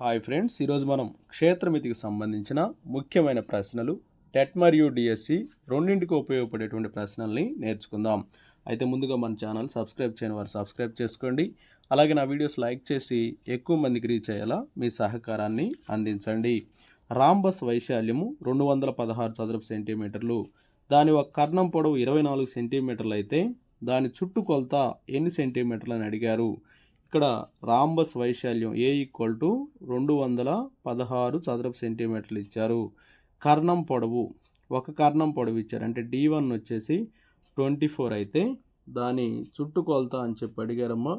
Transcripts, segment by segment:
Hi friends ఈరోజు మనం క్షేత్రమితికి సంబంధించిన ముఖ్యమైన ప్రశ్నలు టెట్ మరియు డిఎస్సి రెండింటికి ఉపయోగపడేటువంటి ప్రశ్నల్ని నేర్చుకుందాం. అయితే ముందుగా మన ఛానల్ సబ్స్క్రైబ్ చేయని వారు సబ్స్క్రైబ్ చేసుకోండి. అలాగే నా వీడియోస్ లైక్ చేసి ఎక్కువ మందికి రీచ్ అయ్యేలా మీ సహకారాన్ని అందించండి. రాంబస్ వైశాల్యము రెండు వందల పదహారు చదరపు సెంటీమీటర్లు. దాని ఒక కర్ణం పొడవు ఇరవై నాలుగు సెంటీమీటర్లు అయితే దాని చుట్టుకొలత ఎన్ని సెంటీమీటర్లు అని అడిగారు? ఇక్కడ రాంబస్ వైశాల్యం ఏ ఈక్వల్ టు రెండు వందల పదహారు చదరపు సెంటీమీటర్లు ఇచ్చారు. కర్ణం పొడవు ఒక కర్ణం పొడవు ఇచ్చారు. అంటే డి వన్ వచ్చేసి ట్వంటీ ఫోర్ అయితే దాని చుట్టుకొలత అని చెప్పి అడిగారమ్మా.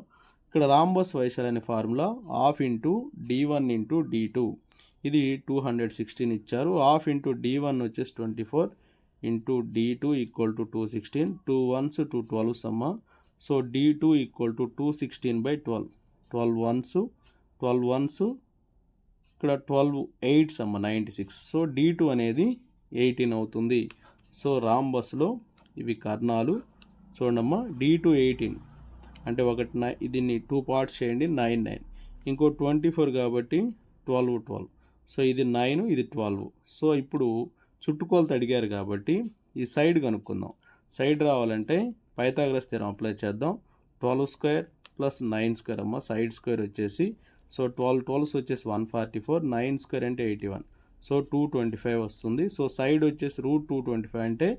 ఇక్కడ రాంబస్ వైశాల్యం అనే formula half into D one into D two ఇది టూ హండ్రెడ్ సిక్స్టీన్ ఇచ్చారు. హాఫ్ ఇంటూ డి వన్ వచ్చేసి twenty four into D two equal to two sixteen two ones two twelves అమ్మా. So D two equal to two sixteen by twelve twelve ones twelve ones ఇక్కడ twelve eights అమ్మ ninety six so D two అనేది eighteen అవుతుంది. So రాంబస్లో ఇవి కర్ణాలు. చూడమ్మా D two eighteen అంటే ఒకటి నై దీన్ని టూ పార్ట్స్ చేయండి నైన్ నైన్ ఇంకో ట్వంటీ ఫోర్ కాబట్టి ట్వెల్వ్ ట్వెల్వ్ సో ఇది నైన్ ఇది ట్వెల్వ్ సో ఇప్పుడు చుట్టుకొలత అడిగారు కాబట్టి ఈ సైడ్ కనుక్కుందాం. సైడ్ రావాలంటే పైథాగరస్ థీరం అప్లై చేద్దాం. Twelve square plus nine square అమ్మ సైడ్ స్క్వేర్ వచ్చేసి సో ట్వెల్వ్ ట్వెల్వ్స్ వచ్చేసి one forty four nine square అంటే eighty one. So two twenty five వస్తుంది. సో సైడ్ వచ్చేసి రూట్ టూ ట్వంటీ ఫైవ్ అంటే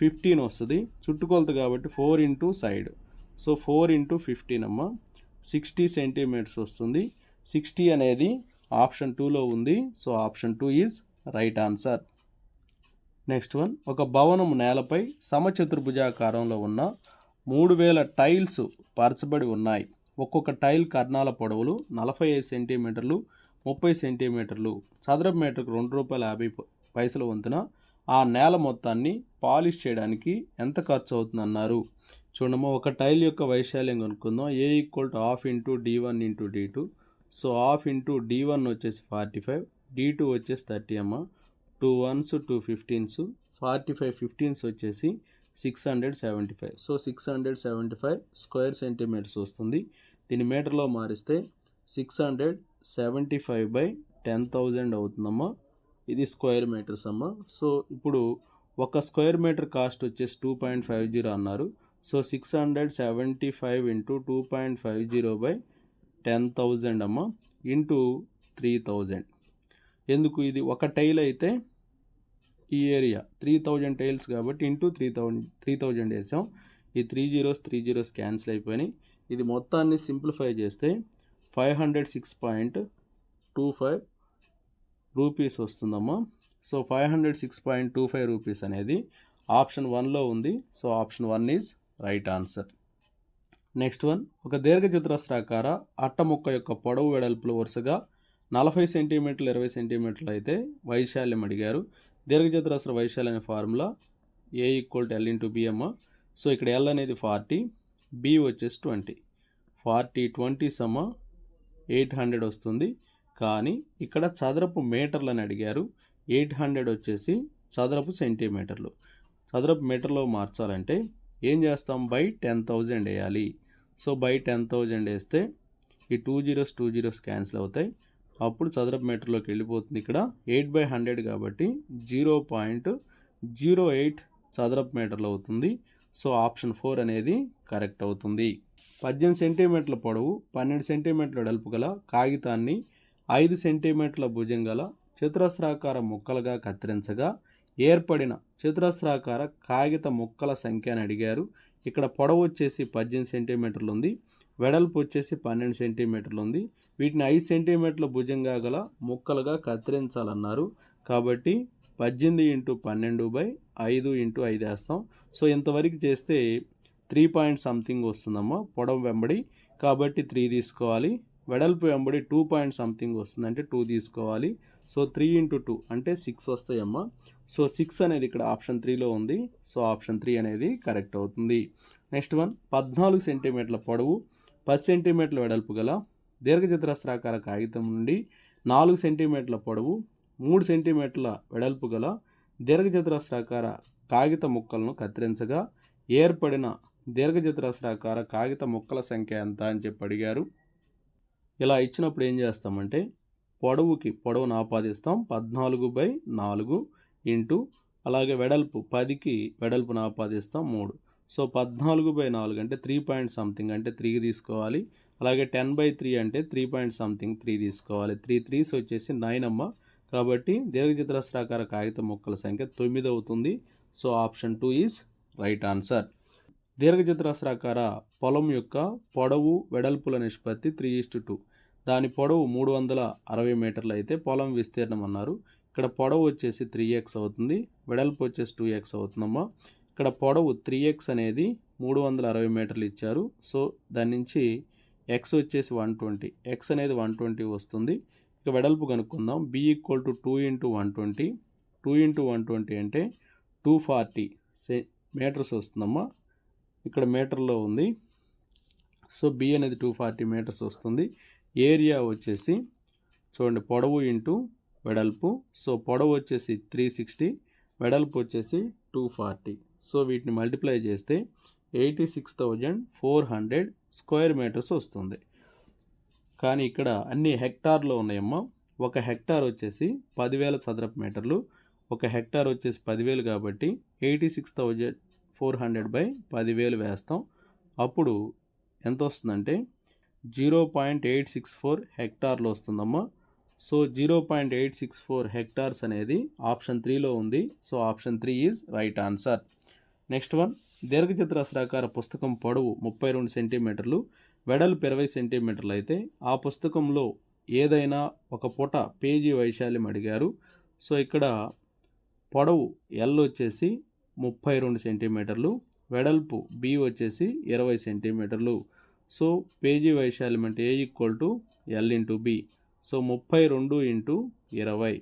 fifteen వస్తుంది. చుట్టుకొలత కాబట్టి four into side. So four into fifteen అమ్మ సిక్స్టీ సెంటీమీటర్స్ వస్తుంది. సిక్స్టీ అనేది ఆప్షన్ టూలో ఉంది. So option two is right answer. Next one ఒక భవనం నేలపై సమచతుర్భుజాకారంలో ఉన్న మూడు వేల టైల్స్ పరచబడి ఉన్నాయి. ఒక్కొక్క టైల్ కర్ణాల పొడవులు నలభై ఐదు సెంటీమీటర్లు ముప్పై సెంటీమీటర్లు. చదరపు మీటర్కు రెండు రూపాయల యాభై పైసల వంతున ఆ నేల మొత్తాన్ని పాలిష్ చేయడానికి ఎంత ఖర్చు అవుతుందన్నారు. చూడమ్మా ఒక టైల్ యొక్క వైశాల్యం కనుక్కుందాం. A equal to half into D one into D two so half into D one వచ్చేసి ఫార్టీ ఫైవ్ డి టూ వచ్చేసి థర్టీ అమ్మ. Two ones two fifteens forty five fifteens వచ్చేసి six hundred seventy five. So six hundred seventy five square centimetres వస్తుంది. దీన్ని మీటర్లో మారిస్తే six hundred seventy five by ten thousand అవుతుందమ్మా. ఇది స్క్వేర్ మీటర్స్ అమ్మ. సో ఇప్పుడు ఒక స్క్వేర్ మీటర్ కాస్ట్ వచ్చేసి టూ పాయింట్ ఫైవ్ జీరో అన్నారు. So six hundred seventy five into two point five zero by ten thousand అమ్మ. Into three thousand. ఎందుకు ఇది ఒక టైల్ అయితే ఈ ఏరియా త్రీ థౌజండ్ టైల్స్ కాబట్టి into three thousand three thousand వేసాం. ఈ three zeros three zeros cancel అయిపోయినాయి. ఇది మొత్తాన్ని సింప్లిఫై చేస్తే five hundred six point two five rupees వస్తుందమ్మా. So five hundred six point two five rupees అనేది ఆప్షన్ వన్లో ఉంది. So option one is right answer. Next one ఒక దీర్ఘచతురస్రాకార అట్ట ముక్క యొక్క పొడవు వెడల్పులు వరుసగా నలభై సెంటీమీటర్లు ఇరవై సెంటీమీటర్లు అయితే వైశాల్యం అడిగారు. దీర్ఘచతురస్ర వైశాల్యం అనే formula A equal to L into BM so ఇక్కడ ఎల్ అనేది ఫార్టీ బి వచ్చేసి ట్వంటీ. ఫార్టీ ట్వంటీ సమ ఎయిట్ హండ్రెడ్ వస్తుంది. కానీ ఇక్కడ చదరపు మీటర్లు అని అడిగారు. ఎయిట్ హండ్రెడ్ వచ్చేసి చదరపు సెంటీమీటర్లు. చదరపు మీటర్లో మార్చాలంటే ఏం చేస్తాం? బై టెన్ థౌజండ్ వేయాలి. సో బై టెన్ థౌజండ్ వేస్తే ఈ two zeros two zeros cancel అవుతాయి. అప్పుడు చదరపు మీటర్లోకి వెళ్ళిపోతుంది ఇక్కడ. ఎయిట్ బై హండ్రెడ్ కాబట్టి జీరో పాయింట్ జీరో ఎయిట్ చదరపు మీటర్లు అవుతుంది. సో ఆప్షన్ ఫోర్ అనేది కరెక్ట్ అవుతుంది. పద్దెనిమిది సెంటీమీటర్ల పొడవు పన్నెండు సెంటీమీటర్ల వెడల్పు గల కాగితాన్ని ఐదు సెంటీమీటర్ల భుజం గల చతురస్రాకార ముక్కలుగా కత్తిరించగా ఏర్పడిన చతురస్రాకార కాగిత ముక్కల సంఖ్య అని అడిగారు. ఇక్కడ పొడవు వచ్చేసి పద్దెనిమిది సెంటీమీటర్లు ఉంది. వెడల్పు వచ్చేసి పన్నెండు సెంటీమీటర్లు ఉంది. వీటిని ఐదు సెంటీమీటర్ల భుజంగా గల ముక్కలుగా కత్తిరించాలన్నారు. కాబట్టి పద్దెనిమిది ఇంటూ పన్నెండు బై ఐదు ఇంటూ ఐదు వేస్తాం. సో ఇంతవరకు చేస్తే త్రీ పాయింట్ సంథింగ్ వస్తుందమ్మా పొడవు వెంబడి. కాబట్టి త్రీ తీసుకోవాలి. వెడల్పు వెంబడి టూ పాయింట్ సంథింగ్ వస్తుంది అంటే టూ తీసుకోవాలి. సో త్రీ ఇంటూ టూ అంటే సిక్స్ వస్తాయమ్మా. సో సిక్స్ అనేది ఇక్కడ ఆప్షన్ త్రీలో ఉంది. సో ఆప్షన్ త్రీ అనేది కరెక్ట్ అవుతుంది. నెక్స్ట్ వన్ పద్నాలుగు సెంటీమీటర్ల పొడవు. పది సెంటీమీటర్ల వెడల్పు గల దీర్ఘచతురస్రాకార కాగితం నుండి నాలుగు సెంటీమీటర్ల పొడవు మూడు సెంటీమీటర్ల వెడల్పు గల దీర్ఘచతురస్రాకార కాగిత ముక్కలను కత్తిరించగా ఏర్పడిన దీర్ఘచతురస్రాకార కాగిత ముక్కల సంఖ్య ఎంత అని చెప్పి అడిగారు. ఇలా ఇచ్చినప్పుడు ఏం చేస్తామంటే పొడవుకి పొడవును ఆపాదిస్తాం. పద్నాలుగు బై నాలుగు ఇంటూ అలాగే వెడల్పు పదికి వెడల్పును ఆపాదిస్తాం మూడు. సో పద్నాలుగు బై నాలుగు అంటే త్రీ పాయింట్ సంథింగ్ అంటే త్రీ తీసుకోవాలి. అలాగే టెన్ బై త్రీ అంటే త్రీ పాయింట్ సంథింగ్ త్రీ తీసుకోవాలి. త్రీ త్రీస్ వచ్చేసి నైన్ అమ్మ. కాబట్టి దీర్ఘచతురస్రాకార కాగిత మొక్కల సంఖ్య తొమ్మిది అవుతుంది. So option two is right answer దీర్ఘచతురస్రాకార పొలం యొక్క పొడవు వెడల్పుల నిష్పత్తి త్రీ ఈస్ట్ టూ దాని పొడవు మూడు వందల అరవై మీటర్లు అయితే పొలం విస్తీర్ణం అన్నారు. ఇక్కడ పొడవు వచ్చేసి త్రీ ఎక్స్ అవుతుంది. వెడల్పు వచ్చేసి టూ ఎక్స్ అవుతుందమ్మా. ఇక్కడ పొడవు త్రీ ఎక్స్ అనేది మూడు వందల అరవై మీటర్లు ఇచ్చారు. సో దాని నుంచి ఎక్స్ వచ్చేసి వన్ ట్వంటీ ఎక్స్ అనేది వన్ ట్వంటీ వస్తుంది. ఇక వెడల్పు కనుక్కుందాం. B equal to two into one twenty two into one twenty అంటే టూ ఫార్టీ సే మీటర్స్ వస్తుందమ్మా. ఇక్కడ మీటర్లో ఉంది. సో బి అనేది టూ ఫార్టీ మీటర్స్ వస్తుంది. ఏరియా వచ్చేసి చూడండి పొడవు ఇంటూ వెడల్పు. సో పొడవు వచ్చేసి త్రీ సిక్స్టీ వెడల్పు వచ్చేసి టూ ఫార్టీ సో వీటిని మల్టిప్లై చేస్తే eighty six thousand four hundred square metres వస్తుంది. కానీ ఇక్కడ అన్ని హెక్టార్లో ఉన్నాయమ్మా. ఒక హెక్టార్ వచ్చేసి పదివేల చదరపు మీటర్లు. ఒక హెక్టార్ వచ్చేసి పదివేలు కాబట్టి eighty six thousand four hundred by పదివేలు వేస్తాం. అప్పుడు ఎంత వస్తుందంటే zero point eight six four హెక్టార్లు వస్తుందమ్మా. So zero point eight six four hectares అనేది ఆప్షన్ త్రీలో ఉంది. So option three is right answer. Next one దీర్ఘచతురస్రాకార పుస్తకం పొడవు ముప్పై రెండు సెంటీమీటర్లు వెడల్పు ఇరవై సెంటీమీటర్లు అయితే ఆ పుస్తకంలో ఏదైనా ఒక పూట పేజీ వైశాల్యం అడిగారు. సో ఇక్కడ పొడవు ఎల్ వచ్చేసి ముప్పై రెండు సెంటీమీటర్లు వెడల్పు బి వచ్చేసి ఇరవై సెంటీమీటర్లు. సో పేజీ వైశాల్యం అంటే A equal to L into B so ముప్పై రెండు ఇంటూ ఇరవై.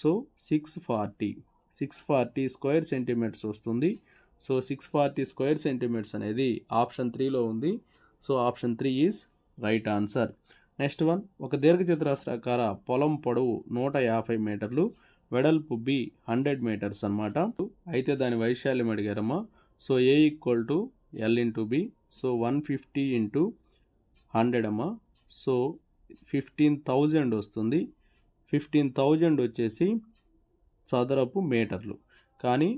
So six forty six forty square centimetres వస్తుంది. So six forty square centimetres అనేది ఆప్షన్ త్రీలో ఉంది. So option three is right answer next one ఒక దీర్ఘచతురస్రాకార పొలం పొడవు నూట యాభై మీటర్లు వెడల్పు బి హండ్రెడ్ మీటర్స్ అన్నమాట. అయితే దాని వైశాల్యం అడిగారమ్మా. So A equal to L into B so one fifty into hundred అమ్మా. సో ఫిఫ్టీన్ థౌజండ్ వస్తుంది. ఫిఫ్టీన్ థౌజండ్ వచ్చేసి చదరపు మీటర్లు. కానీ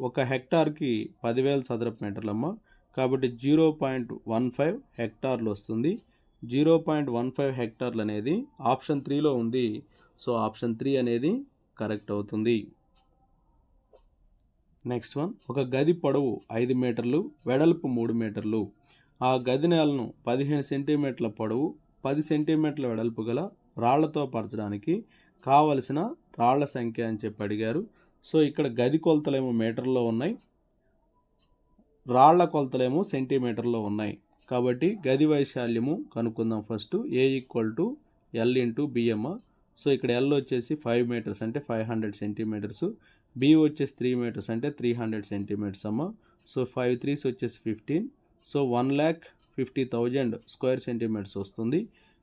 ఒక హెక్టార్కి పదివేల చదరపు మీటర్లు అమ్మ కాబట్టి జీరో పాయింట్ వన్ ఫైవ్ హెక్టార్లు వస్తుంది. జీరో పాయింట్ వన్ ఫైవ్ హెక్టార్లు అనేది ఆప్షన్ త్రీలో ఉంది. సో ఆప్షన్ త్రీ అనేది కరెక్ట్ అవుతుంది. Next one. ఒక గది పొడవు ఐదు మీటర్లు వెడల్పు మూడు మీటర్లు. ఆ గది నేలను పదిహేను సెంటీమీటర్ల పొడవు పది సెంటీమీటర్ల వెడల్పు గల రాళ్ళతో పరచడానికి కావలసిన రాళ్ళ సంఖ్య అని చెప్పి అడిగారు. సో ఇక్కడ గది కొలతలేమో మీటర్లో ఉన్నాయి. రాళ్ళ కొలతలేమో సెంటీమీటర్లో ఉన్నాయి. కాబట్టి గది వైశాల్యము కనుక్కుందాం first. A equal to L into బిఎమ్మ so ఇక్కడ ఎల్ వచ్చేసి ఫైవ్ మీటర్స్ అంటే ఫైవ్ హండ్రెడ్ సెంటీమీటర్స్ బి వచ్చేసి త్రీ మీటర్స్ అంటే త్రీ హండ్రెడ్ సెంటీమీటర్స్ అమ్మ. సో ఫైవ్ త్రీస్ వచ్చేసి fifteen so one lakh fifty thousand square centimetres వస్తుంది.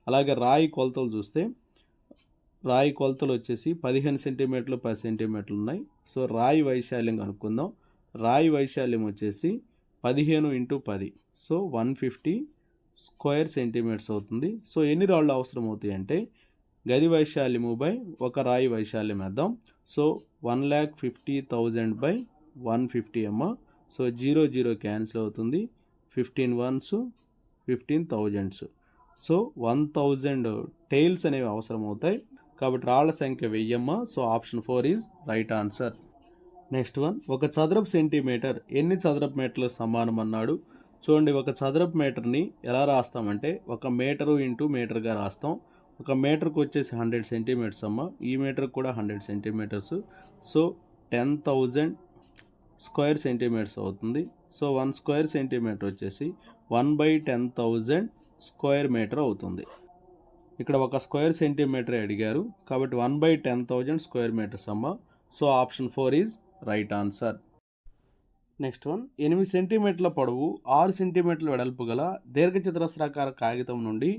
అలాగే రాయి కొలతలు చూస్తే రాయి కొలతలు వచ్చేసి పదిహేను సెంటీమీటర్లు పది సెంటీమీటర్లు ఉన్నాయి. సో రాయి వైశాల్యం కనుక్కుందాం. రాయి వైశాల్యం వచ్చేసి పదిహేను ఇంటూ పది. So one fifty square centimetres అవుతుంది. సో ఎన్ని రాళ్ళు అవసరం అవుతాయి అంటే గది వైశాల్యము బై ఒక రాయి వైశాల్యం వేద్దాం. So one lakh fifty thousand by one fifty అమ్మ. సో జీరో జీరో క్యాన్సిల్ అవుతుంది. Fifteen ones fifteen thousands. So one thousand tiles అనేవి అవసరం అవుతాయి. కాబట్టి రాళ్ళ సంఖ్య వెయ్యమ్మ. So option four is right answer next one ఒక చదరపు సెంటీమీటర్ ఎన్ని చదరపు మీటర్లకు సమానం అన్నాడు? చూడండి ఒక చదరపు మీటర్ని ఎలా రాస్తామంటే ఒక మీటరు ఇంటూ మీటర్గా రాస్తాం. ఒక మీటర్కి వచ్చేసి హండ్రెడ్ సెంటీమీటర్స్ అమ్మ. ఈ మీటర్కి కూడా hundred centimetres so ten thousand square centimetres అవుతుంది. సో వన్ స్క్వేర్ సెంటీమీటర్ వచ్చేసి one by ten thousand square metre అవుతుంది. ఇక్కడ ఒక స్క్వేర్ సెంటీమీటర్ అడిగారు. కాబట్టి one by ten thousand square metres అమ్మ so option four is right answer. Next one ఎనిమిది సెంటీమీటర్ల పొడవు ఆరు సెంటీమీటర్ల వెడల్పు గల దీర్ఘచతురస్రాకార కాగితం నుండి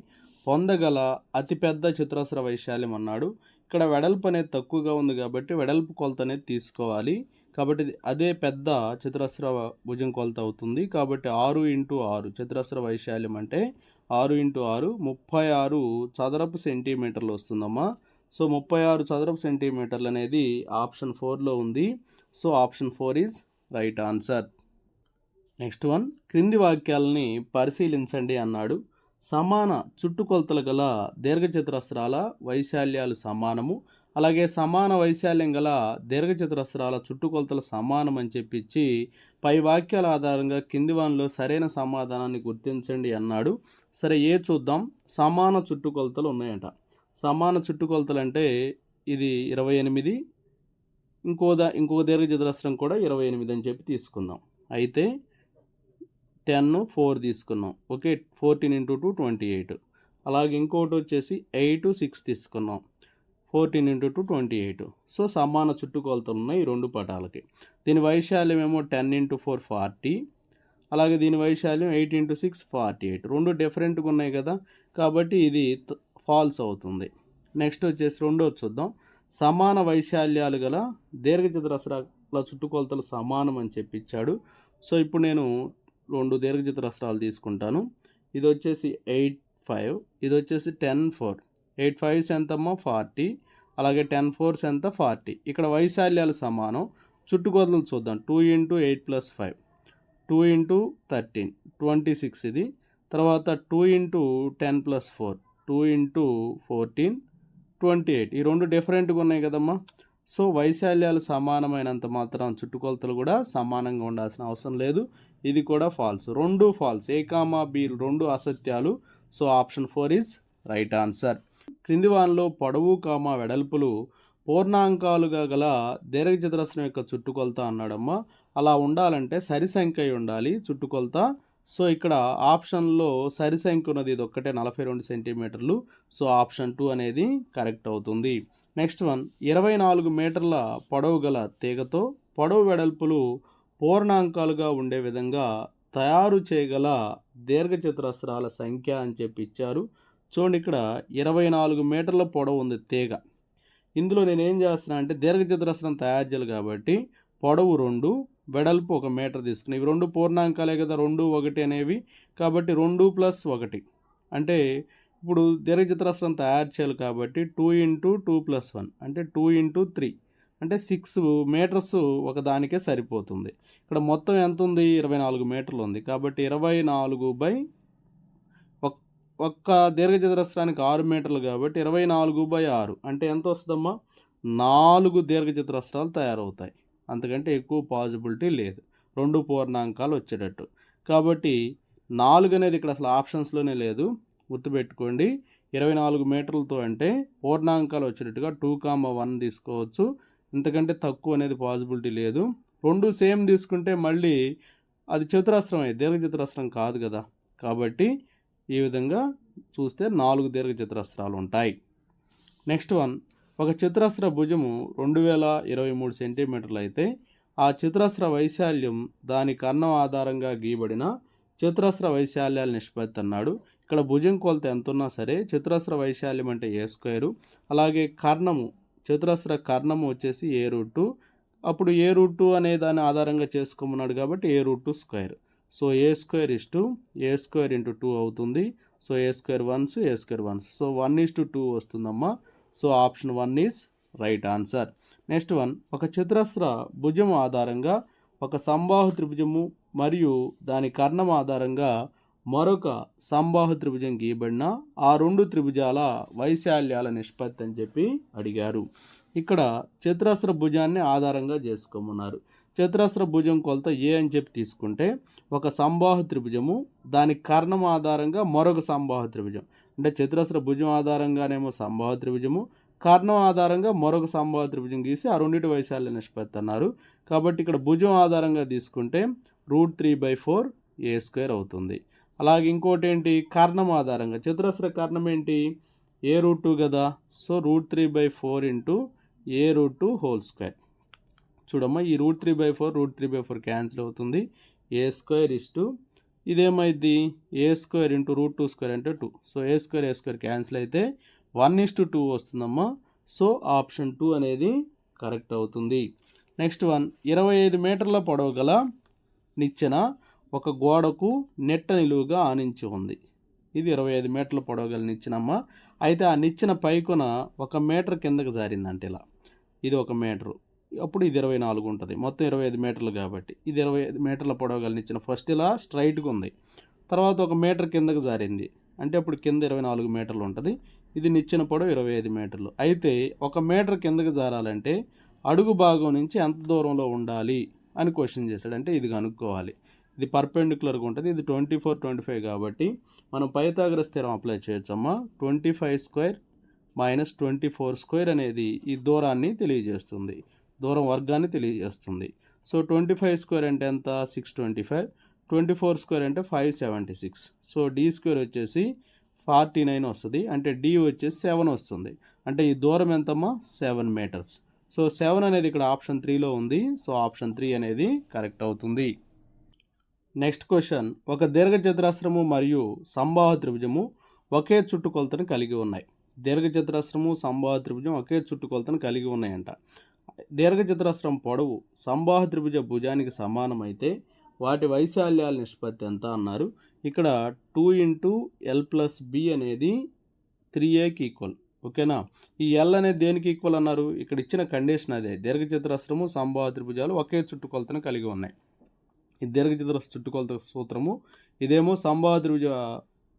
పొందగల అతిపెద్ద చతురస్ర వైశాల్యం అన్నాడు. ఇక్కడ వెడల్పు అనేది తక్కువగా ఉంది కాబట్టి వెడల్పు కొలత అనేది తీసుకోవాలి. కాబట్టి అదే పెద్ద చతురస్ర భుజం కొలత అవుతుంది. కాబట్టి ఆరు ఇంటూ ఆరు చతురస్ర వైశాల్యం అంటే ఆరు ఇంటూ ఆరు ముప్పై ఆరు చదరపు సెంటీమీటర్లు వస్తుందమ్మా. సో ముప్పై ఆరు చదరపు సెంటీమీటర్లు అనేది ఆప్షన్ ఫోర్లో ఉంది. So option four is right answer. Next one క్రింది వాక్యాలని పరిశీలించండి అన్నాడు. సమాన చుట్టుకొలతలు గల దీర్ఘచతురస్రాల వైశాల్యాలు సమానము. అలాగే సమాన వైశాల్యం గల దీర్ఘచతురస్రాల చుట్టుకొలతలు సమానం అని చెప్పించి పై వాక్యాల ఆధారంగా కింది వానిలో సరైన సమాధానాన్ని గుర్తించండి అన్నాడు. సరే ఏ చూద్దాం? సమాన చుట్టుకొలతలు ఉన్నాయట. సమాన చుట్టుకొలతలు అంటే ఇది ఇరవై ఎనిమిది ఇంకో దా ఇంకొక దీర్ఘచతురస్రం కూడా ఇరవై ఎనిమిది అని చెప్పి తీసుకుందాం. అయితే టెన్ ఫోర్ తీసుకున్నాం. Okay fourteen into two twenty eight. అలాగే ఇంకోటి వచ్చేసి ఎయిట్ సిక్స్ తీసుకున్నాం. Fourteen into two twenty eight. So సమాన చుట్టుకొలతలు ఉన్నాయి ఈ రెండు పటాలకి. దీని వైశాల్యం ఏమో టెన్ ఇంటూ ఫోర్ ఫార్టీ. అలాగే దీని వైశాల్యం eight into six forty eight. రెండు డిఫరెంట్గా ఉన్నాయి కదా కాబట్టి ఇది ఫాల్స్ అవుతుంది. నెక్స్ట్ వచ్చేసి రెండోది చూద్దాం. సమాన వైశాల్యాలు గల దీర్ఘచతురస్రాల చుట్టుకొలతలు సమానం అని చెప్పిచ్చాడు. సో ఇప్పుడు నేను రెండు దీర్ఘచతురస్రాలు తీసుకుంటాను. ఇది వచ్చేసి ఎయిట్ ఫైవ్ ఇది వచ్చేసి టెన్ ఫోర్. ఎయిట్ ఫైవ్స్ ఎంతమ్మా? ఫార్టీ. అలాగే టెన్ ఫోర్స్ ఎంత? ఫార్టీ. ఇక్కడ వైశాల్యాలు సమానం. చుట్టుకొలతలు చూద్దాం. Two into eight plus five. Two into thirteen. Twenty six ఇది. తర్వాత two into ten plus four. Two into fourteen. Twenty eight. ఈ రెండు డిఫరెంట్గా ఉన్నాయి కదమ్మా. సో వైశాల్యాలు సమానమైనంత మాత్రం చుట్టుకొలతలు కూడా సమానంగా ఉండాల్సిన అవసరం లేదు. ఇది కూడా ఫాల్స్. రెండు ఫాల్స్. ఏ కామా బి రెండు అసత్యాలు. So option four is right answer. క్రింది వానలో పొడవు కామా వెడల్పులు పూర్ణాంకాలుగా గల దీర్ఘచతురస్రం యొక్క చుట్టుకొలత అన్నాడమ్మా. అలా ఉండాలంటే సరి సంఖ్య ఉండాలి చుట్టుకొలత. సో ఇక్కడ ఆప్షన్లో సరి సంఖ్య ఉన్నది ఇది ఒక్కటే నలభై రెండు సెంటీమీటర్లు. సో ఆప్షన్ టూ అనేది కరెక్ట్ అవుతుంది. నెక్స్ట్ వన్ ఇరవై నాలుగు మీటర్ల పొడవు గల తీగతో పొడవు వెడల్పులు పూర్ణాంకాలుగా ఉండే విధంగా తయారు చేయగల దీర్ఘచతురస్రాల సంఖ్య అని చెప్పి ఇచ్చారు. చూడండి ఇక్కడ ఇరవై నాలుగు మీటర్ల పొడవు ఉంది తీగ. ఇందులో నేను ఏం చేస్తున్నా అంటే దీర్ఘచతురస్రం తయారు చేయాలి కాబట్టి పొడవు రెండు వెడల్పు ఒక మీటర్ తీసుకుని. ఇవి రెండు పూర్ణాంకాలే కదా రెండు ఒకటి అనేవి. కాబట్టి రెండు ప్లస్ ఒకటి. అంటే ఇప్పుడు దీర్ఘచతురస్రం తయారు చేయాలి కాబట్టి two into two plus one అంటే టూ ఇంటూ త్రీ. అంటే సిక్స్ మీటర్స్ ఒకదానికే సరిపోతుంది. ఇక్కడ మొత్తం ఎంత ఉంది? ఇరవై నాలుగు మీటర్లు ఉంది. కాబట్టి ఇరవై నాలుగు బై ఒక్క దీర్ఘచతురస్రానికి ఆరు మీటర్లు కాబట్టి ఇరవై నాలుగు బై ఆరు. అంటే ఎంత వస్తుందమ్మా? నాలుగు దీర్ఘచతురస్రాలు తయారవుతాయి. అంతకంటే ఎక్కువ పాజిబిలిటీ లేదు. రెండు పూర్ణాంకాలు వచ్చేటట్టు. కాబట్టి నాలుగు అనేది ఇక్కడ అసలు ఆప్షన్స్లోనే లేదు. గుర్తుపెట్టుకోండి. ఇరవై నాలుగు మీటర్లతో అంటే పూర్ణాంకాలు వచ్చేటట్టుగా టూ కామ వన్ తీసుకోవచ్చు. ఇంతకంటే తక్కువ అనేది పాజిబిలిటీ లేదు. రెండు సేమ్ తీసుకుంటే మళ్ళీ అది చతురస్రం అయ్యి దీర్ఘ చతురస్రం కాదు కదా. కాబట్టి ఈ విధంగా చూస్తే నాలుగు దీర్ఘ చతురస్రాలు ఉంటాయి. నెక్స్ట్ వన్ ఒక చతురస్ర భుజము రెండు వేల ఇరవై మూడు సెంటీమీటర్లు అయితే ఆ చతురస్ర వైశాల్యం దాని కర్ణం ఆధారంగా గీయబడిన చతురస్ర వైశాల్యాల నిష్పత్తి అన్నాడు. ఇక్కడ భుజం కొలత ఎంత ఉన్నా సరే చతురస్ర వైశాల్యం అంటే ఏ స్క్వేరు? అలాగే కర్ణము చతురస్ర కర్ణము వచ్చేసి ఏ రూటు? అప్పుడు ఏ రూటు అనే దాని ఆధారంగా చేసుకోమన్నాడు కాబట్టి A root square? So A square is to? A square into two అవుతుంది. So A square ones A square ones. So one is to two వస్తుందమ్మా. So option one is right answer. Next one ఒక చతురస్ర భుజం ఆధారంగా ఒక సంబాహు త్రిభుజము మరియు దాని కర్ణం ఆధారంగా మరొక సంబాహు త్రిభుజం గీయబడిన ఆ రెండు త్రిభుజాల వైశాల్యాల నిష్పత్తి అని చెప్పి అడిగారు. ఇక్కడ చతురస్ర భుజాన్ని ఆధారంగా చేసుకోమన్నారు. చతురస్ర భుజం కొలత ఏ అని చెప్పి తీసుకుంటే ఒక సంబాహు త్రిభుజము దాని కర్ణం ఆధారంగా మరొక సంబాహు త్రిభుజం. అంటే చతురస్ర భుజం ఆధారంగానేమో సంబాహు త్రిభుజము కర్ణం ఆధారంగా మరొక సంబాహు త్రిభుజం గీసి ఆ రెండింటి వైశాల్య నిష్పత్తి అన్నారు. కాబట్టి ఇక్కడ భుజం ఆధారంగా తీసుకుంటే root three by four A square అవుతుంది. అలాగే ఇంకోటి ఏంటి? కర్ణం ఆధారంగా. చతురస్ర కర్ణం ఏంటి? ఏ రూట్ టూ కదా? So root three by four into A root two whole square. చూడమ్మా ఈ root three by four root three by four cancel అవుతుంది. A square is two. ఇదేమైంది A square into root two square అంటే two. So A square A square cancel అయితే one is to two వస్తుందమ్మా. So option two అనేది correct అవుతుంది. Next one. ఇరవై ఐదు మీటర్ల పొడవు గల నిచ్చెన ఒక గోడకు నెట్ట నిలువుగా ఆనించి ఉంది. ఇది ఇరవై ఐదు మీటర్ల పొడవు గల నిచ్చెనమ్మ. అయితే ఆ నిచ్చిన పైకొన ఒక మీటర్ కిందకు జారిందంటే ఇలా. ఇది ఒక మీటరు. అప్పుడు ఇది ఇరవై నాలుగు ఉంటుంది. మొత్తం ఇరవై ఐదు మీటర్లు కాబట్టి. ఇది ఇరవై ఐదు మీటర్ల పొడవు గల నిచ్చిన ఫస్ట్ ఇలా స్ట్రైట్గా ఉంది. తర్వాత ఒక మీటర్ కిందకు జారింది. అంటే అప్పుడు కింద ఇరవై నాలుగు మీటర్లు ఉంటుంది. ఇది నిచ్చిన పొడవు ఇరవై ఐదు మీటర్లు. అయితే ఒక మీటర్ కిందకి జారాలంటే అడుగు భాగం నుంచి ఎంత దూరంలో ఉండాలి అని క్వశ్చన్ చేశాడు. అంటే ఇది కనుక్కోవాలి. ఇది పర్పెండిక్యులర్గా ఉంటుంది. ఇది ట్వంటీ ఫోర్ ట్వంటీ ఫైవ్ కాబట్టి మనం పైతాగ్ర స్థిరం apply చేయొచ్చమ్మా. Twenty five square minus twenty four square అనేది ఈ దూరాన్ని తెలియజేస్తుంది. దూరం వర్గాన్ని తెలియజేస్తుంది. సో ట్వంటీ ఫైవ్ స్క్వేర్ అంటే ఎంత? Six twenty five. Twenty four square అంటే five seventy six. So D square వచ్చేసి ఫార్టీ నైన్ వస్తుంది. అంటే డి వచ్చేసి సెవెన్ వస్తుంది. అంటే ఈ దూరం ఎంతమ్మా? Seven metres. సో సెవెన్ అనేది ఇక్కడ ఆప్షన్ త్రీలో ఉంది. సో ఆప్షన్ త్రీ అనేది కరెక్ట్ అవుతుంది. Next question. ఒక దీర్ఘచతురస్రము మరియు సంభావ త్రిభుజము ఒకే చుట్టుకొలతను కలిగి ఉన్నాయి. దీర్ఘచతురస్రము సంభావ త్రిభుజం ఒకే చుట్టుకొలతను కలిగి ఉన్నాయంట. దీర్ఘచతురస్రం పొడవు సంభావ త్రిభుజ భుజానికి సమానమైతే వాటి వైశాల్యాల నిష్పత్తి ఎంత అన్నారు. ఇక్కడ two into L plus B అనేది త్రీ ఏకి ఈక్వల్. ఓకేనా? ఈ ఎల్ అనేది దేనికి ఈక్వల్ అన్నారు? ఇక్కడ ఇచ్చిన కండిషన్ అదే. దీర్ఘచతురస్రము సంభావ త్రిభుజాలు ఒకే చుట్టుకొలతను కలిగి ఉన్నాయి. ఈ దీర్ఘచతురస్ర చుట్టుకొలత సూత్రము ఇదేమో సంభావ త్రిభుజ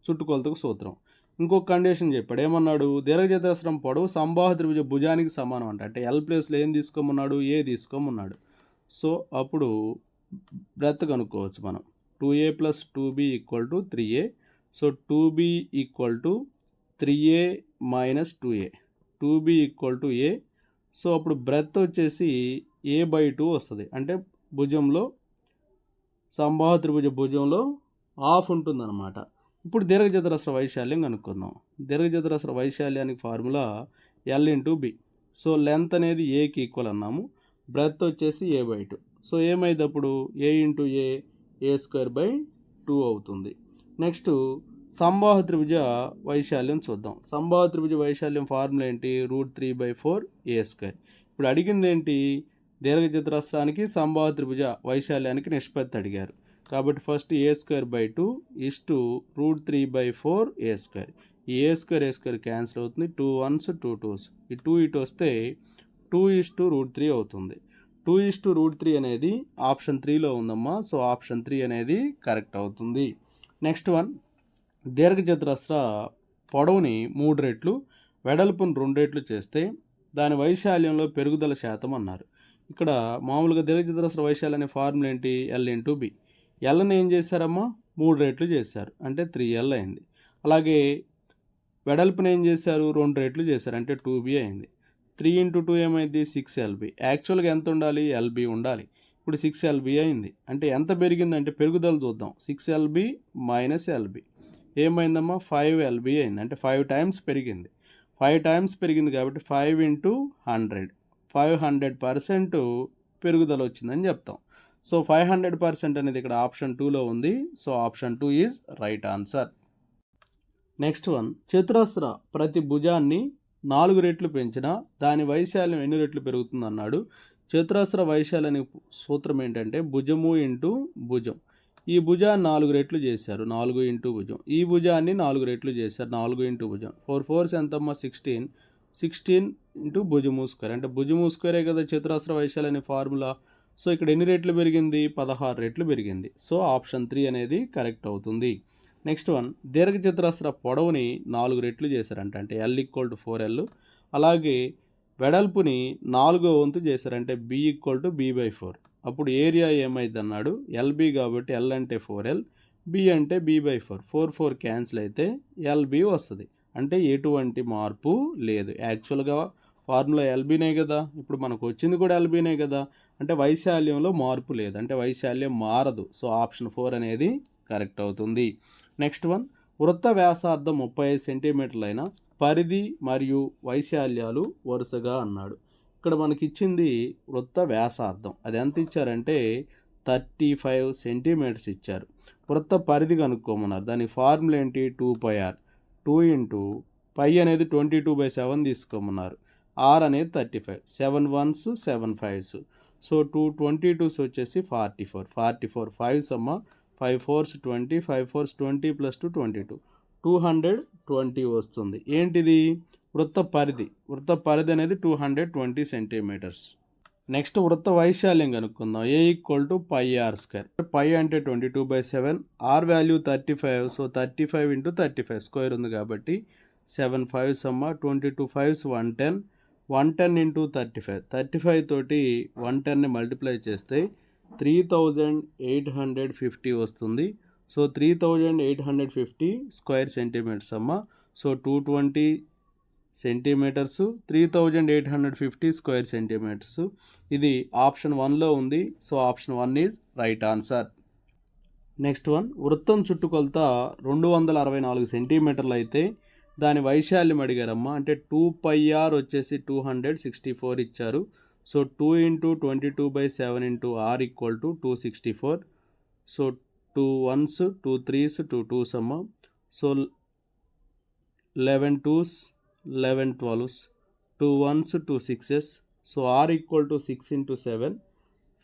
చుట్టుకొలతకు సూత్రం. ఇంకొక కండిషన్ చెప్పాడు. ఏమన్నాడు? దీర్ఘచతురస్రం పొడవు సంబాహ త్రిభుజ భుజానికి సమానం అంట. అంటే ఎల్ ప్లేస్లో ఏం తీసుకోమన్నాడు? ఏ తీసుకోమన్నాడు. సో అప్పుడు బ్రెత్ కనుక్కోవచ్చు మనం. Two A plus two B equal to three A so two B equal to three A minus two A two B equal to A so అప్పుడు బ్రెత్ వచ్చేసి ఏ బై టూ వస్తుంది. అంటే భుజంలో సంభావ త్రిభుజ భుజంలో of ఉంటుందన్నమాట. ఇప్పుడు దీర్ఘచతురస్ర వైశాల్యం కనుక్కుందాం. దీర్ఘచతురస్ర వైశాల్యానికి formula L into B so length అనేది ఏకి ఈక్వల్ అన్నాము. బ్రెత్ వచ్చేసి ఏ బై టూ. సో ఏమైంది అప్పుడు? A into A A square by two అవుతుంది. నెక్స్ట్ సంబాహ త్రిభుజ వైశాల్యం చూద్దాం. సంబాహ త్రిభుజ వైశాల్యం ఫార్ములా ఏంటి? Root three by four A square. ఇప్పుడు అడిగింది ఏంటి? దీర్ఘచతురస్రానికి సంభావ త్రిభుజ వైశాల్యానికి నిష్పత్తి అడిగారు. కాబట్టి first A square by two is to root three by four A square ఈ A square A square cancel అవుతుంది. టూ వన్స్ టూ టూస్ ఈ టూ ఇటు వస్తే two is to root three అవుతుంది. Two is to root three అనేది option త్రీలో ఉందమ్మా. So option three అనేది కరెక్ట్ అవుతుంది. నెక్స్ట్ వన్ దీర్ఘచతురస్ర పొడవుని మూడు రెట్లు వెడల్పును రెండు రెట్లు చేస్తే దాని వైశాల్యంలో పెరుగుదల శాతం అన్నారు. ఇక్కడ మామూలుగా దీర్ఘచతురస్ర వైశాల్యం అనే ఫార్ములా ఏంటి? ఎల్ ఇంటూ బి ఎల్ని ఏం చేశారమ్మా? మూడు రేట్లు చేశారు. అంటే త్రీ ఎల్ అయింది. అలాగే వెడల్పుని ఏం చేశారు? రెండు రేట్లు చేశారు. అంటే టూ బి అయింది. త్రీ ఇంటూ టూ ఏమైంది? సిక్స్ ఎల్బి యాక్చువల్గా ఎంత ఉండాలి? ఎల్బి ఉండాలి. ఇప్పుడు సిక్స్ ఎల్బి అయింది. అంటే ఎంత పెరిగిందంటే పెరుగుదల చూద్దాం. సిక్స్ ఎల్బి మైనస్ ఎల్బి ఏమైందమ్మా? ఫైవ్ ఎల్బి అయింది. అంటే ఫైవ్ టైమ్స్ పెరిగింది. ఫైవ్ టైమ్స్ పెరిగింది కాబట్టి five into hundred. Five hundred percent పెరుగుదల వచ్చిందని చెప్తాం. సో ఫైవ్ హండ్రెడ్ పర్సెంట్ అనేది ఇక్కడ ఆప్షన్ టూలో ఉంది. So option two is right answer next one చతురస్ర ప్రతి భుజాన్ని నాలుగు రెట్లు పెంచినా దాని వైశాల్యం ఎన్ని రెట్లు పెరుగుతుంది అన్నాడు. చతురస్ర వైశాల్యం సూత్రం ఏంటంటే భుజము ఇంటూ భుజం. ఈ భుజాన్ని నాలుగు రెట్లు చేశారు. నాలుగు ఇంటూ భుజం. ఈ భుజాన్ని నాలుగు రెట్లు చేశారు. నాలుగు ఇంటూ భుజం. ఫోర్ ఫోర్స్ ఎంతమ్మా? సిక్స్టీన్ సిక్స్టీన్ ఇంటూ భుజము స్క్వేర్ అంటే భుజము స్క్వేరే కదా చతురస్ర వైశాల్యం అనే ఫార్ములా సో ఇక్కడ ఎన్ని రెట్లు పెరిగింది? పదహారు రెట్లు పెరిగింది. సో ఆప్షన్ త్రీ అనేది కరెక్ట్ అవుతుంది. నెక్స్ట్ వన్ దీర్ఘచతురస్ర పొడవుని నాలుగు రెట్లు చేశారంట. అంటే L equal to four L అలాగే వెడల్పుని నాలుగో వంతు చేశారంటే B equal to B by four అప్పుడు ఏరియా ఏమైంది అన్నాడు ఎల్బి కాబట్టి ఎల్ అంటే ఫోర్ ఎల్ బి అంటే B by four four four cancel అయితే ఎల్బి వస్తుంది. అంటే ఎటువంటి మార్పు లేదు. యాక్చువల్గా ఫార్ములా ఎల్బీనే కదా. ఇప్పుడు మనకు వచ్చింది కూడా ఎల్బీనే కదా. అంటే వైశాల్యంలో మార్పు లేదు. అంటే వైశాల్యం మారదు. సో ఆప్షన్ ఫోర్ అనేది కరెక్ట్ అవుతుంది. నెక్స్ట్ వన్ వృత్త వ్యాసార్థం ముప్పై ఐదు సెంటీమీటర్లైన పరిధి మరియు వైశాల్యాలు వరుసగా అన్నాడు. ఇక్కడ మనకి ఇచ్చింది వృత్త వ్యాసార్థం. అది ఎంత ఇచ్చారంటే థర్టీ ఫైవ్ సెంటీమీటర్స్ ఇచ్చారు. వృత్త పరిధి కనుక్కోమన్నారు. దాని ఫార్ములా ఏంటి? Two pi R. Two into pi అనేది ట్వంటీ టూ బై సెవెన్ తీసుకోమన్నారు. ఆర్ అనేది thirty five. Seven ones seven fives. So two twenty twos వచ్చేసి forty four. Forty four fives అమ్మ five fours twenty five fours twenty plus two twenty two. Two hundred twenty వస్తుంది. ఏంటిది? వృత్త పరిధి. వృత్త పరిధి అనేది two hundred twenty centimetres. Next వృత్త వైశాల్యం కనుక్కుందాం. A equal to pi R square? Pi అంటే twenty two by seven. R value thirty five. So thirty five into thirty five square ఉంది కాబట్టి సెవెన్ ఫైవ్స్ అమ్మ twenty two fives one ten. One ten into thirty five. Thirty five తోటి one టెన్ని multiply చేస్తే three thousand eight hundred fifty వస్తుంది. So three thousand eight hundred fifty square centimetres అమ్మ. So two twenty centimetres three thousand eight hundred fifty square centimetres. ఇది option వన్లో ఉంది. So option one is right answer. Next one వృత్తం చుట్టుకొలత రెండు వందల అరవై నాలుగు సెంటీమీటర్లు అయితే దాని వైశాల్యం అడిగారమ్మా. అంటే టూ పై ఆర్ వచ్చేసి టూ హండ్రెడ్ సిక్స్టీ ఫోర్ ఇచ్చారు. So two into twenty two by seven into R equal to two sixty four. So two ones two threes two twos అమ్మ. So eleven twos eleven twelves two ones two sixes. So R equal to six into seven.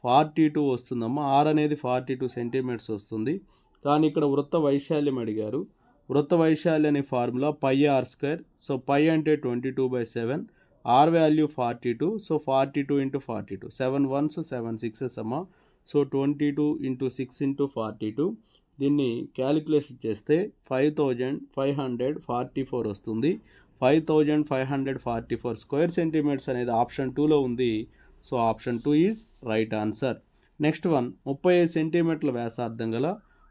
Forty two వస్తుందమ్మా. Are అనేది forty two centimetres వస్తుంది. కానీ ఇక్కడ వృత్త వైశాల్యం అడిగారు. వృత్త వైశాల్య అనే formula pi R square so pi అంటే twenty two by seven R value forty two so forty two into forty two seven ones seven sixes అమ్మా so twenty two into six into forty two దీన్ని calculation చేస్తే five thousand five hundred forty four వస్తుంది. Five thousand five hundred forty four square centimetres అనేది option టూలో ఉంది. So option two is right answer next one ముప్పై ఐదు సెంటీమీటర్ల వ్యాసార్థం గల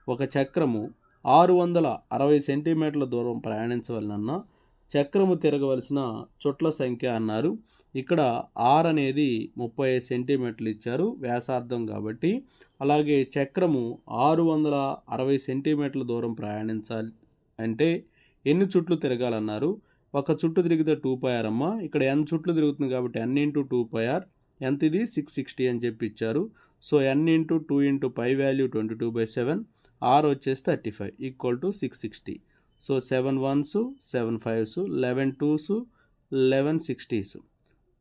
ఒక చక్రము ఆరు వందల అరవై సెంటీమీటర్ల దూరం ప్రయాణించవలనన్న చక్రము తిరగవలసిన చుట్ల సంఖ్య అన్నారు. ఇక్కడ ఆర్ అనేది ముప్పై ఐదు సెంటీమీటర్లు ఇచ్చారు వ్యాసార్థం కాబట్టి. అలాగే చక్రము ఆరు వందల అరవై సెంటీమీటర్ల దూరం ప్రయాణించాలి అంటే ఎన్ని చుట్లు తిరగాలన్నారు? ఒక చుట్టు తిరిగితే టూ పైఆర్ అమ్మ. ఇక్కడ ఎన్ చుట్లు తిరుగుతుంది కాబట్టి ఎన్ ఇంటూ టూ పైఆర్ ఎంత ఇది? సిక్స్ సిక్స్టీ అని చెప్పి ఇచ్చారు. So N into two into pi value twenty two by seven. R వచ్చేసి thirty five equal to six sixty. So seven ones seven fives eleven twos eleven sixties.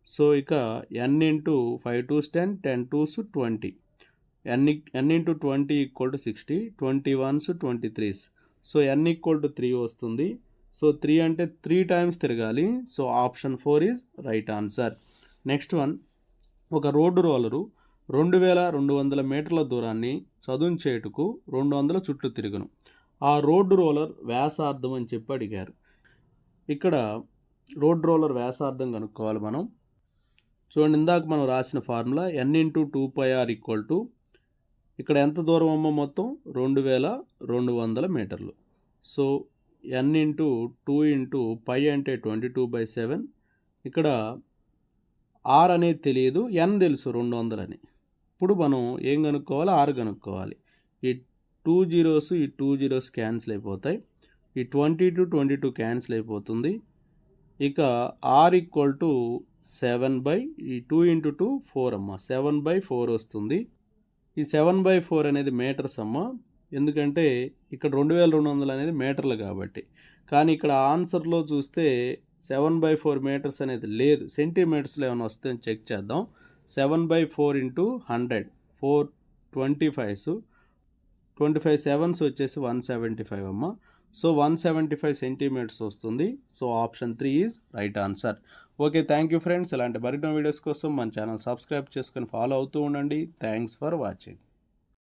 So ఇక N into five twos ten ten twos twenty. N N into twenty equal to sixty twenty ones twenty threes. So N equal to three వస్తుంది. So three అంటే three times తిరగాలి. So option four is right answer. Next one ఒక road roller రెండు వేల రెండు వందల మీటర్ల దూరాన్ని చదువుచేటుకు రెండు వందల చుట్లు తిరుగును. ఆ రోడ్డు రోలర్ వ్యాసార్థం అని చెప్పి అడిగారు. ఇక్కడ రోడ్ రోలర్ వ్యాసార్థం కనుక్కోవాలి మనం. చూడండి ఇందాక మనం రాసిన formula N into two pi R equal to ఇక్కడ ఎంత దూరం అమ్మ మొత్తం? రెండు వేల రెండు వందల మీటర్లు. So N into two into pi అంటే ట్వంటీ టూ బై సెవెన్. ఇక్కడ ఆర్ అనేది తెలియదు ఎన్ తెలుసు రెండు వందలని. ఇప్పుడు మనం ఏం కనుక్కోవాలి? ఆరు కనుక్కోవాలి. ఈ టూ జీరోస్ ఈ టూ జీరోస్ క్యాన్సిల్ అయిపోతాయి. ఈ twenty to twenty two cancel అయిపోతుంది. ఇక R equal to seven by ఈ టూ ఇంటూ టూ ఫోర్ అమ్మ. సెవెన్ బై ఫోర్ వస్తుంది. ఈ సెవెన్ బై ఫోర్ అనేది మీటర్స్ అమ్మ. ఎందుకంటే ఇక్కడ రెండు వేల రెండు వందలు అనేది మీటర్లు కాబట్టి. కానీ ఇక్కడ ఆన్సర్లో చూస్తే సెవెన్ బై ఫోర్ మీటర్స్ అనేది లేదు. సెంటీమీటర్స్లో ఏమైనా వస్తే చెక్ చేద్దాం. Seven by four into hundred. Four twenty fives. Twenty five sevens వచ్చేసి వన్ సెవెంటీ ఫైవ్ అమ్మ. So one seventy five centimetres వస్తుంది. So option three is right answer. Okay thank you friends. ఇలాంటి మరిన్నో వీడియోస్ కోసం మన channel subscribe చేసుకొని follow అవుతూ ఉండండి. Thanks for watching.